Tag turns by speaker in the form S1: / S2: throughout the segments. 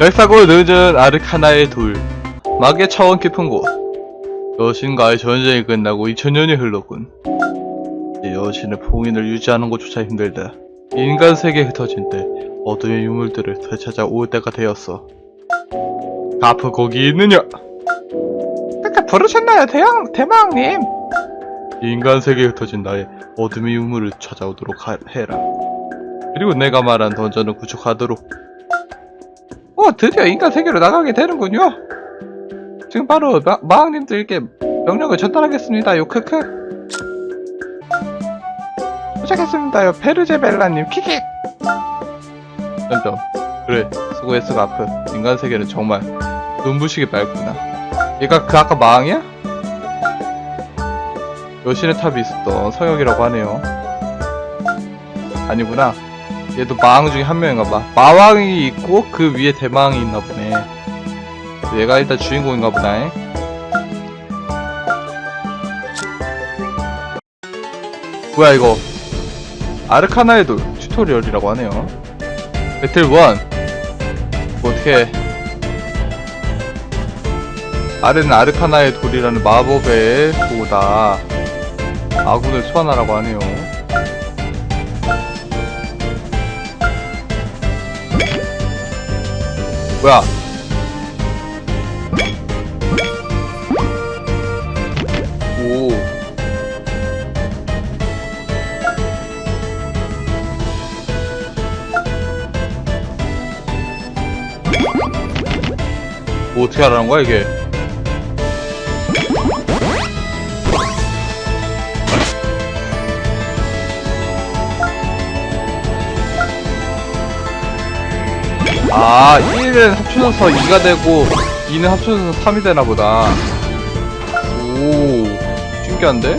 S1: 백사고 늦은 아르카나의 돌 막의 차원 깊은 곳. 여신과의 전쟁이 끝나고 2000년이 흘렀군. 여신의 봉인을 유지하는 것조차 힘들다. 인간 세계에 흩어진 때 어둠의 유물들을 되찾아올 때가 되었어. 가프 거기 있느냐? 아까 부르셨나요 대왕, 대마왕님? 인간 세계에 흩어진 나의 어둠의 유물을 찾아오도록 하- 해라. 그리고 내가 말한 던전을 구축하도록 어, 드디어 인간 세계로 나가게 되는군요. 지금 바로 마, 마왕님들께 명령을 전달하겠습니다요. 크크. 도착했습니다요. 페르제벨라님. 키킥. 점점. 그래, 수고했어, 가프. 인간 세계는 정말 눈부시게 밝구나. 얘가 그 아까 마왕이야? 여신의 탑이 있었던 성역이라고 하네요. 아니구나. 얘도 마왕 중에 한 명인가 봐. 마왕이 있고 그 위에 대마왕이 있나 보네. 얘가 일단 주인공인가 보다. 잉? 뭐야 이거? 아르카나의 돌 튜토리얼이라고 하네요. 배틀 1. 뭐 어떻게? 아래는 아르카나의 돌이라는 마법의 도구다. 아군을 소환하라고 하네요. 뭐야? 오. 뭐 어떻게 하라는 거야 이게? 아, 1은 합쳐져서 2가 되고 2는 합쳐져서 3이 되나 보다. 오, 신기한데?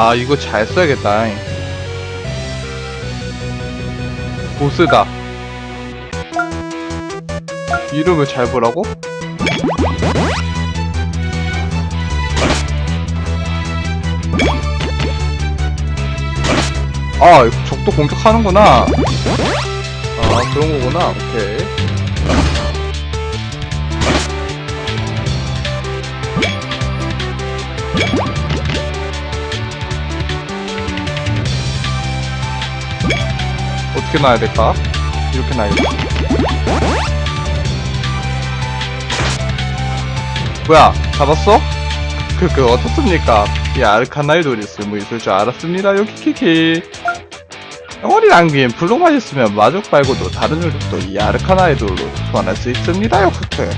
S1: 아, 이거 잘 써야겠다. 보스다. 이름을 잘 보라고? 아, 적도 공격하는구나. 아, 그런 거구나. 오케이. 어떻게 놔야 될까? 이렇게 놔야겠다. 뭐야, 잡았어? 그, 그, 어떻습니까? 이 아르카나의 돌이 쓸모 있을 줄 알았습니다, 여기 키키. 영원히 남긴 블록 맞았으면 마족 말고도 다른 녀석도 이 아르카나의 돌로 소환할 수 있습니다 요, 크크.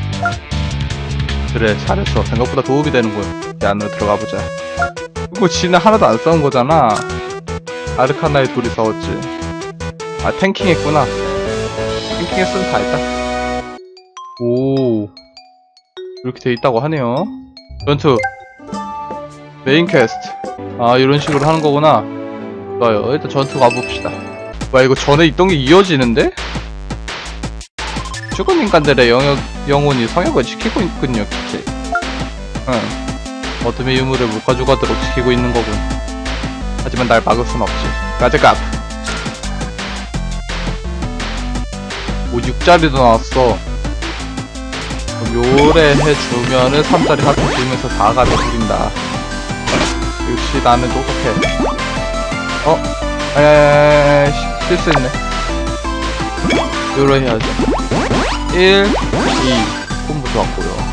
S1: 그래, 잘했어. 생각보다 도움이 되는군. 이 안으로 들어가보자. 이거 지는 하나도 안 싸운 거잖아. 아르카나의 돌이 싸웠지. 아 탱킹 했구나. 탱킹 했으면 다 했다. 오. 이렇게 돼 있다고 하네요. 전투. 메인 퀘스트. 아 이런 식으로 하는 거구나. 좋아요. 일단 전투 가봅시다. 와 이거 전에 있던 게 이어지는데? 죽은 인간들의 영역, 영혼이 성역을 지키고 있군요 키키 응. 어둠의 유물을 못 가져가도록 지키고 있는 거군. 하지만 날 막을 순 없지. 가져가 뭐 6짜리도 나왔어. 요래 해주면은 3짜리 사탕 주면서 4가 돼버린다. 역시 나는 똑똑해. 어? 에에에에 실수했네. 요래 해야죠. 1 2 콤보 좋았고요.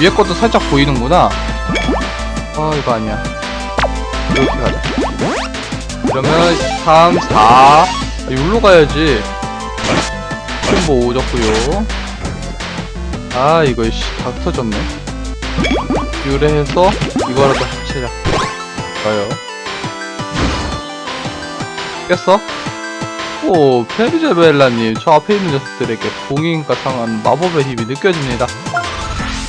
S1: 위에 것도 살짝 보이는구나. 어 이거 아니야 이렇게 가자. 그러면 3, 4. 여기로 가야지. 콤보 오졌고요. 아, 이거 씨, 다 흩어졌네. 유래해서 이거라도 합치자. 좋아요. 깼어? 오, 페르제벨라님, 저 앞에 있는 녀석들에게 봉인과 상한 마법의 힘이 느껴집니다.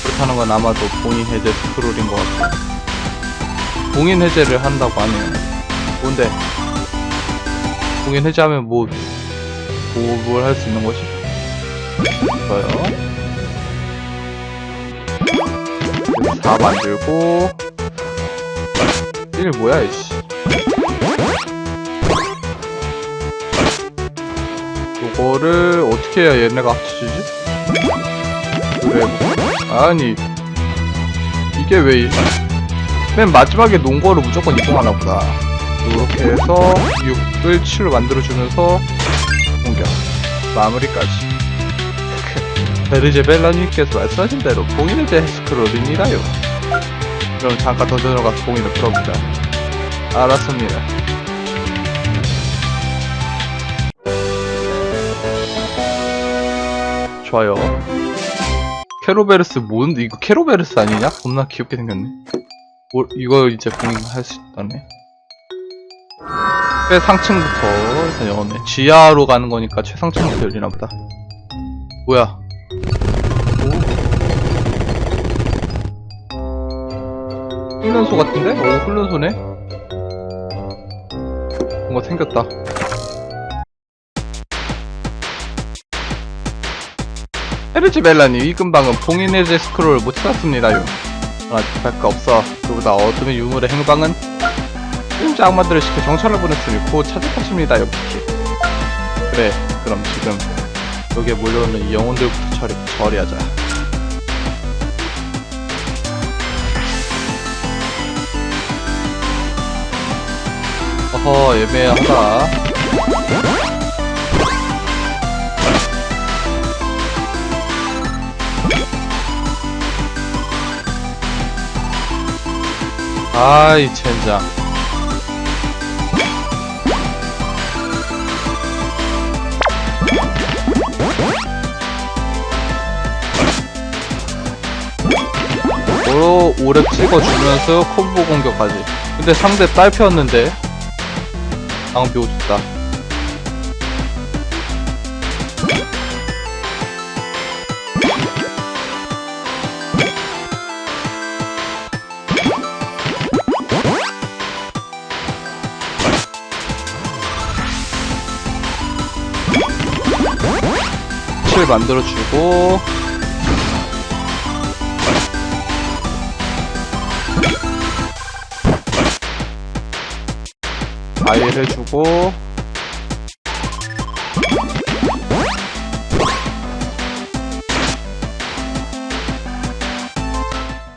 S1: 그렇다는 건 아마도 봉인 해제 스크롤인 것 같고. 봉인 해제를 한다고 하네요. 뭔데? 봉인 해제하면 뭐, 뭐, 뭘 할 수 있는 거지? 좋아요. 4 만들고, 1 뭐야, 이씨. 요거를 어떻게 해야 얘네가 합쳐지지? 그래 아니 이게 왜 맨 마지막에 놓은 거를 무조건 이동하나 보다 이렇게 해서 6을 7로 만들어주면서 공격 마무리까지 베르제 벨라님께서 말씀하신 대로 봉인을 대 스크롤입니다요 그럼 잠깐 더 들어가서 봉인을 풀어보자 알았습니다 좋아요. 캐로베르스 뭔데? 이거 캐로베르스 아니냐? 겁나 귀엽게 생겼네. 뭘, 이거 이제 공인할 수 있다네. 최상층부터 일단 영어네. 지하로 가는 거니까 최상층부터 열리나 보다. 뭐야? 오? 훈련소 같은데? 오, 훈련소네? 뭔가 생겼다. 헤르지 벨라님 이 근방은 봉인 해제 스크롤을 못 찾았습니다요. 아직 할거 없어. 그보다 어둠의 유물의 행방은 림자 악마들을 시켜 정찰을 보냈으니 곧 찾을 것입니다요. 비키. 그래, 그럼 지금 여기에 몰려오는 이 영혼들부터 처리, 처리하자. 어허, 애매하다. 아이 젠장. 도로 오래 찍어주면서 콤보 공격하지. 근데 상대 딸피였는데. 낭비 오졌다 만들어주고. 해주고.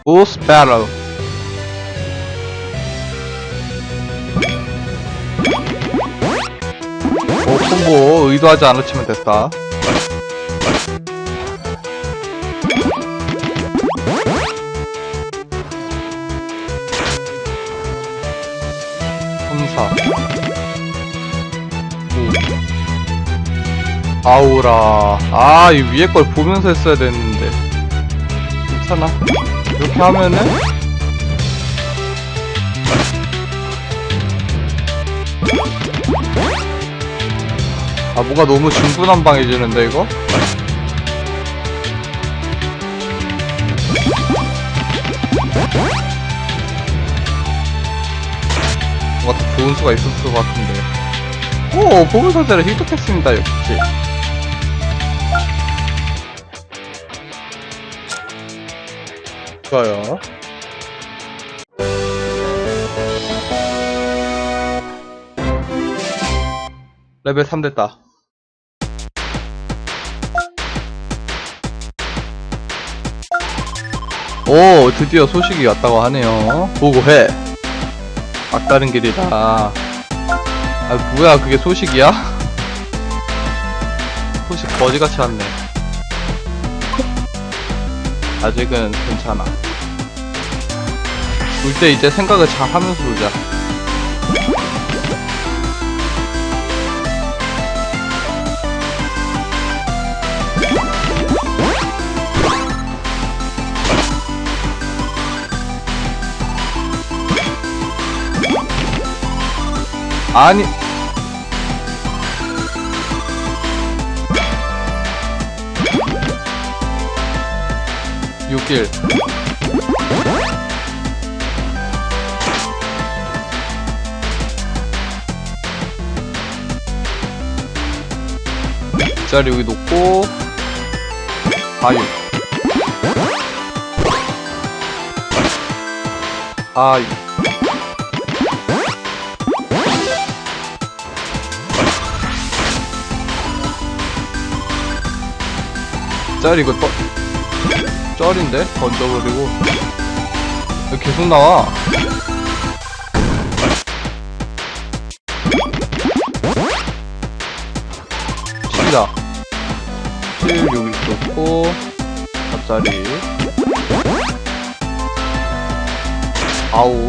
S1: 보스 배럴 오 콤보 의도하지 않았지만 됐다 아우라. 아 이 위에 걸 보면서 했어야 됐는데. 괜찮아? 이렇게 하면은? 아 뭔가 너무 중구난방해지는데 이거? 뭔가 더 좋은 수가 있었을 것 같은데. 오 보물선재를 획득했습니다 역시 좋아요. 레벨 3 됐다. 오 드디어 소식이 왔다고 하네요. 보고해. 막다른 길이다. 아 뭐야 그게 소식이야? 소식 거지같이 왔네 아직은 괜찮아. 울 때 이제 생각을 잘 하면서 울자. 아니 6일 자리 여기 놓고 4육 4육 짤 이거 떠 쩔인데? 던져버리고. 이거 계속 나와? 칩니다. 7 여기 좋고 4짜리. 아우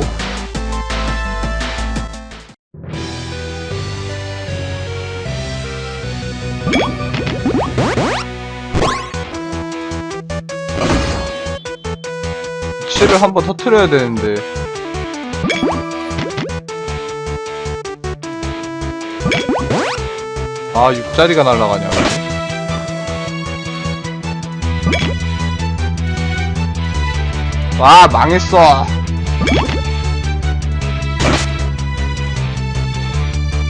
S1: 칠을 한번 터트려야 되는데. 아 6짜리가 날라가냐. 와 망했어.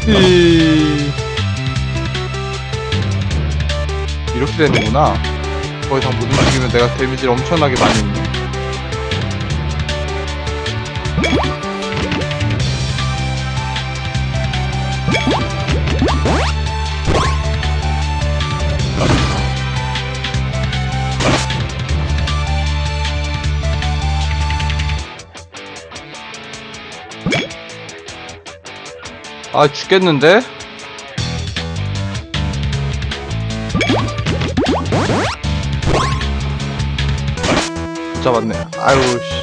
S1: 히... 이렇게 되는구나. 더 이상 못 움직이면 내가 데미지를 엄청나게 많이 입네 아 죽겠는데? 못 잡았네 아유 씨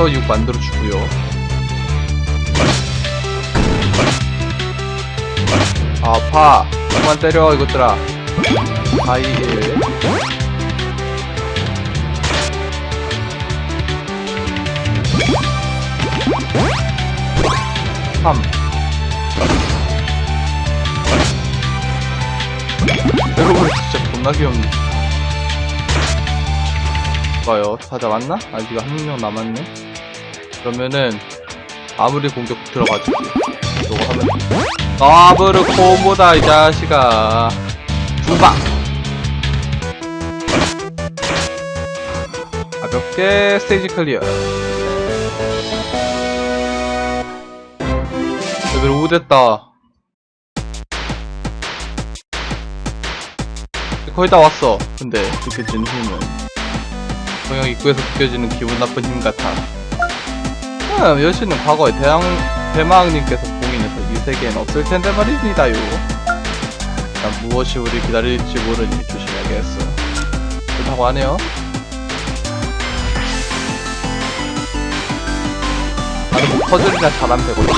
S1: 그래서 6 만들어주고요. 아파. 그만 때려 이것들아. 아이 1 3 여러분 진짜 존나 귀엽네. 좋아요. 다 잡았나? 아직 한 명 남았네 그러면은 아무리 공격 들어가지고 이거 하면 더블 콤보다 이 자식아. 두방 가볍게 스테이지 클리어. 레벨 5 됐다. 거의 다 왔어. 근데 느껴지는 힘은. 동양 입구에서 느껴지는 기분 나쁜 힘 같아. 음, 여신은 과거에 대왕 대마왕님께서 봉인해서 이 세계엔 없을 텐데 말입니다요. 난 무엇이 우리 기다릴지 모르니 조심해야겠어. 좋다고 하네요. 나는 뭐 퍼즐이나 잘하면 되거든.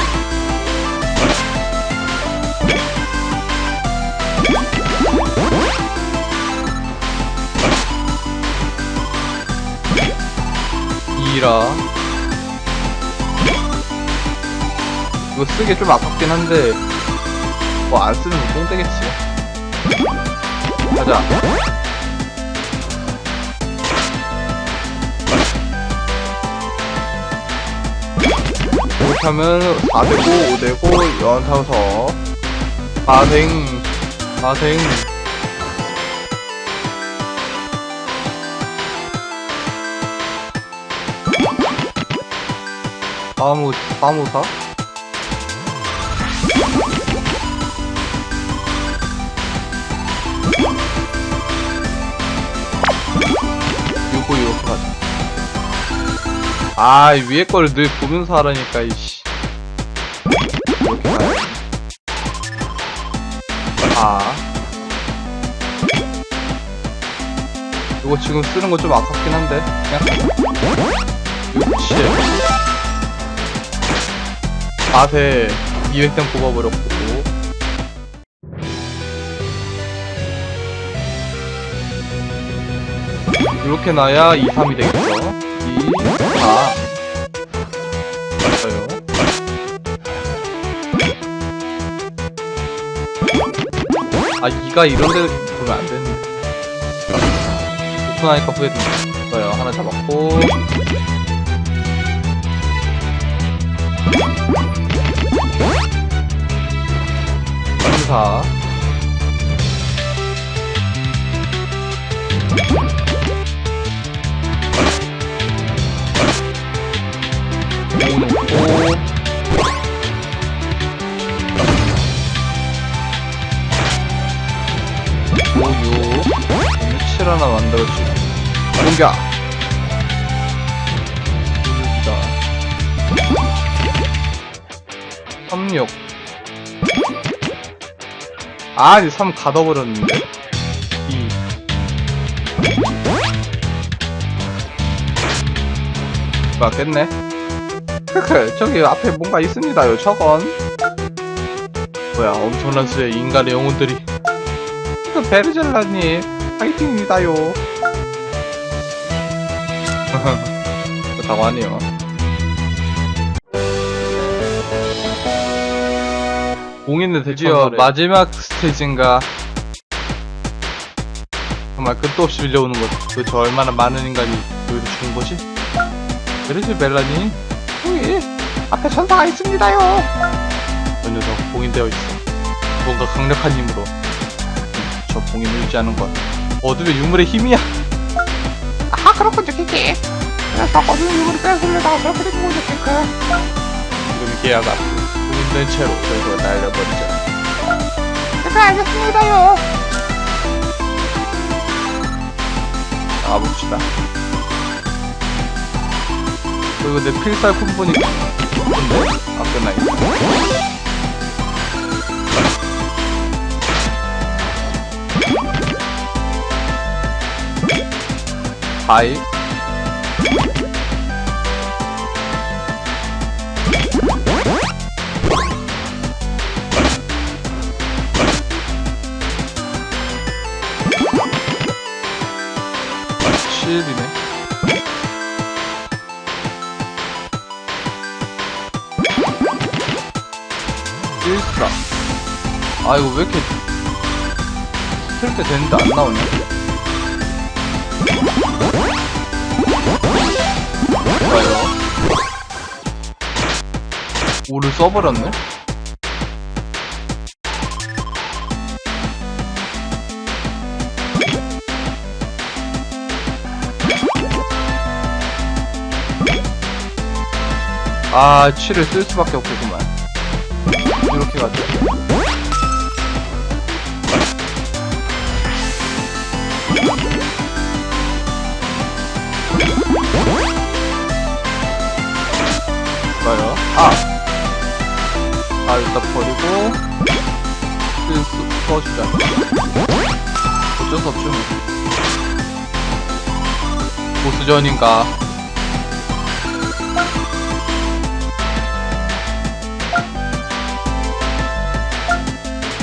S1: 이라 이거 쓰기 좀 아깝긴 한데 뭐 안 쓰면 똥 되겠지 가자 이렇게 하면 4되고 5되고 연타서 4생 4생 파무 파무사? 가자. 아, 이 위에 거를 늘 보면서 하라니까 이씨. 아. 이거 지금 쓰는 거 좀 아깝긴 한데 그냥 6, 7 4세 200점 뽑아버렸고 이렇게 놔야 2, 3이 되겠죠? 2, 4 맞아요. 아 2가 이런 데 보면 안 되는데 오픈하니까 좋아요. 하나 잡았고. 오유 칠 하나 만들어주고. 공격. 공격이다. 36아 이제 3 가둬버렸는데 맞겠네. 크크 저기 앞에 뭔가 있습니다요 저건. 뭐야 엄청난 수의 인간의 영혼들이. 그 베르젤라님 파이팅입니다요. 그렇다고 하네요. 공인은 드디어 마지막 스테이지인가? 정말 끝도 없이 밀려오는 것. 도대체 얼마나 많은 인간이 여기서 죽은 거지? 베르젤라님 여기 앞에 천사가 있습니다요 저 녀석 봉인되어 있어 뭔가 강력한 힘으로 저 봉인을 유지하는 건 어둠의 유물의 힘이야. 아 그렇군요, 키키. 그래서 어둠의 유물을 뺏으려다가 그렇게 된 거죠, 키크. 지금 계약가 봉인된 채로 저희가 날려버리자. 네, 알겠습니다요. 나가봅시다. 그리고 내 필살 콤보니 근데 아 끝나 있어. 하이 아 이거 왜 이렇게 틀 때 되는데 안 나오냐 좋아요. 오를 써버렸네? 아, 7을 쓸 수밖에 없겠구만. 이렇게 가죠. 아! 아, 일단 버리고, 쓸 수, 써주자. 어쩔 수 없죠. 뭐. 보스전인가.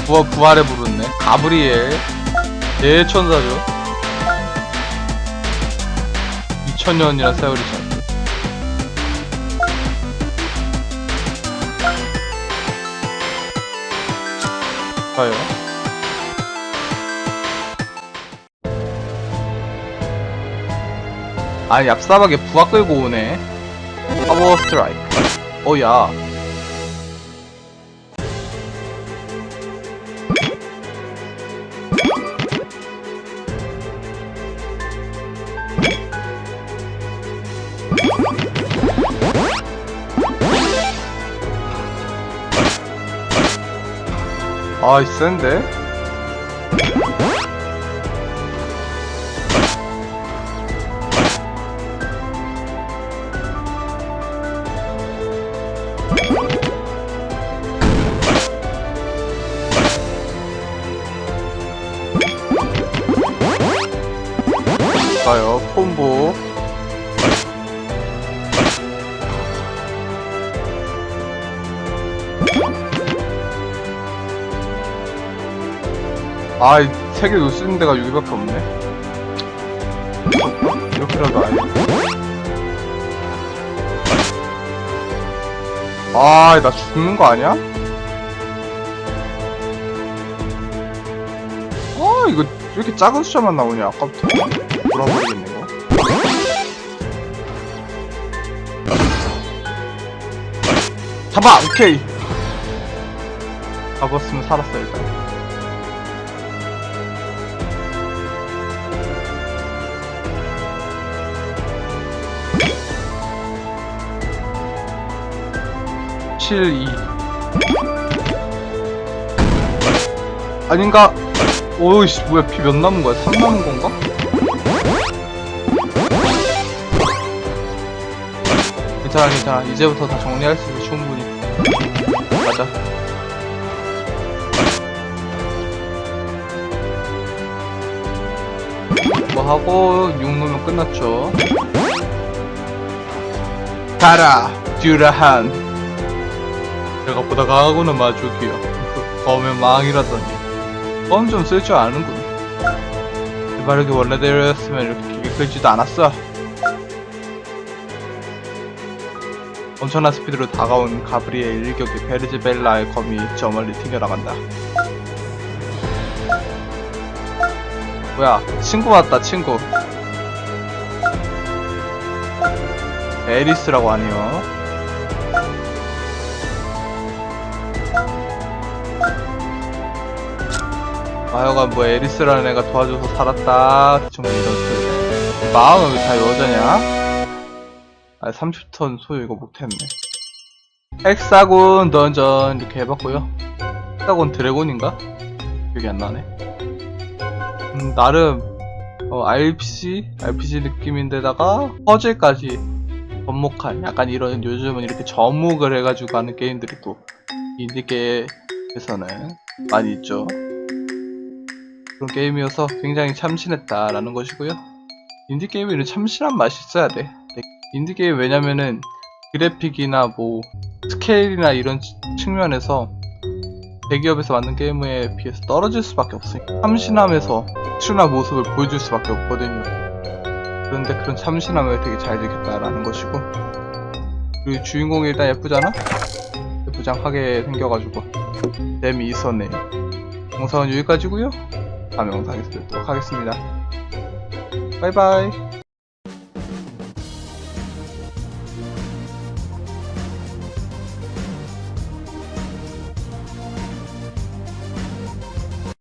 S1: 부하, 부활에 부르네. 가브리엘. 대천사죠. 2000년이라 세월이 잖 아 좋아요. 아, 얍삽하게 부하 끌고 오네. 파워 스트라이크. 어, 야. 아, 이 센데? 아, 세개 놓을 수 있는 데가 여기밖에 없네. 이렇게라도 아니. 아, 나 죽는 거 아니야? 아, 이거 왜 이렇게 작은 숫자만 나오냐, 아까부터. 돌아버리겠네, 이거. 잡아! 오케이! 잡았으면 살았어, 일단. 칠, 이. 아닌가? 오이씨, 뭐야, 피 몇 남은 거야? 3 남은 건가? 괜찮아, 괜찮아. 이제부터 다 정리할 수 있어, 충분히. 가자. 뭐 하고, 6 넣으면 끝났죠. 가라, 듀라한. 내가 보다 가고는 마주기야. 검은 망이라더니. 검 좀 쓸 줄 아는군. 대바르기 원래대로였으면 이렇게 길게 끌지도 않았어. 엄청난 스피드로 다가온 가브리엘 일격에 베르즈벨라의 검이 저 멀리 튕겨나간다. 뭐야, 친구 왔다, 친구. 에리스라고 하네요. 아, 여간 뭐 에리스라는 애가 도와줘서 살았다. 뭐 이런 소리. 마음은 왜 다 여자냐? 아, 30턴 소유 이거 못했네. 헥사곤 던전 이렇게 해봤고요. 헥사곤 드래곤인가? 기억이 안 나네. 음, 나름 어, RPG? RPG 느낌인데다가 퍼즐까지 접목한 약간 이런 요즘은 이렇게 접목을 해가지고 하는 게임들이 또 인디게임에서는 많이 있죠. 그런 게임이어서 굉장히 참신했다라는 것이고요. 인디게임에는 참신한 맛이 있어야 돼. 인디게임 왜냐면은 그래픽이나 뭐 스케일이나 이런 치- 측면에서 대기업에서 만든 게임에 비해서 떨어질 수밖에 없으니까 참신함에서 출연한 모습을 보여줄 수밖에 없거든요. 그런데 그런 참신함을 되게 잘 지켰다라는 것이고 그리고 주인공이 일단 예쁘잖아? 예쁘장하게 생겨가지고 재미 있었네요. 영상은 여기까지고요 다음 영상에서 뵙도록 하겠습니다. 바이바이